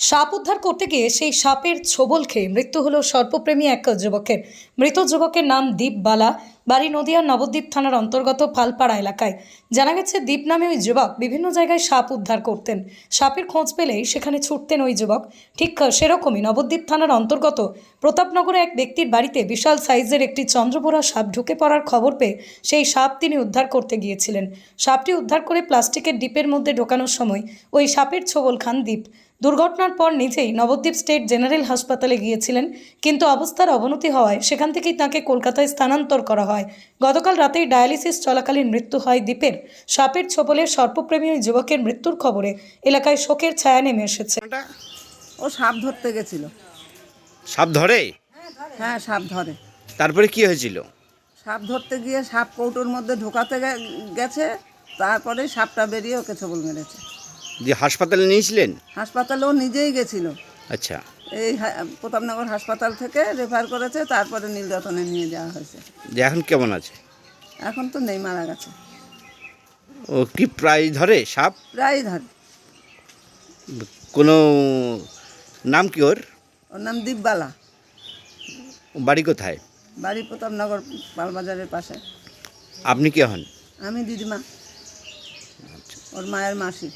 সাপ উদ্ধার করতে গিয়ে সেই সাপের ছোবল খেয়ে মৃত্যু হলো সর্পপ্রেমী এক যুবকের। মৃত যুবকের নাম দীপ বালা। বাড়ি নদিয়ার নবদ্বীপ থানার অন্তর্গত পালপাড়া এলাকায়। জানা গেছে, দ্বীপ নামে ওই যুবক বিভিন্ন জায়গায় সাপ উদ্ধার করতেন। সাপের খোঁজ পেলেই সেখানে ছুটতেন ওই যুবক। ঠিক সেরকমই নবদ্বীপ থানার অন্তর্গত প্রতাপনগরে এক ব্যক্তির বাড়িতে বিশাল সাইজের একটি চন্দ্রপোড়া সাপ ঢুকে পড়ার খবর পেয়ে সেই সাপ তিনি উদ্ধার করতে গিয়েছিলেন। সাপটি উদ্ধার করে প্লাস্টিকের ডিপের মধ্যে ঢোকানোর সময় ওই সাপের ছোবল খান দ্বীপ। দুর্ঘটনার পর নিজেই নবদ্বীপ স্টেট জেনারেল হাসপাতালে গিয়েছিলেন, কিন্তু অবস্থার অবনতি হওয়ায় সেখান থেকেই তাকে কলকাতায় স্থানান্তর করা হয়। গতকাল রাতেই ডায়ালিসিস চলাকালীন মৃত্যু হয় দ্বীপের সাপের ছোবলে সর্পপ্রেমী ওই যুবকের মৃত্যুর খবরে এলাকায় শোকের ছায়া নেমে এসেছে। ও সাপ ধরতে গেছিল। সাপ ধরে? হ্যাঁ সাপ ধরে। তারপরে কি হয়েছিল? সাপ ধরতে গিয়ে সাপ কৌটোর মধ্যে ঢোকাতে গেছে তারপরে সাপটা বেরিয়ে ওকে ছবল মেরেছে। যে হাসপাতালে নিয়েছিলেন হাসপাতালেও নিজেই গেছিল। আচ্ছা। এই প্রতাপনগর হাসপাতাল থেকে রেফার করেছে তারপরে নীলরতনে নিয়ে যাওয়া হয়েছে। যে এখন কেমন আছে? এখন তো নেই মারা গেছে। ও কি প্রায় ধরে সাপ? প্রায় ধরে। কোনো নাম কি ওর? ওর নাম দীপবালা। বাড়ি কোথায়? বাড়ি প্রতাপনগর পালবাজারের পাশে। আপনি কে হন? আমি দিদিমা। ওর মায়ের মাসি।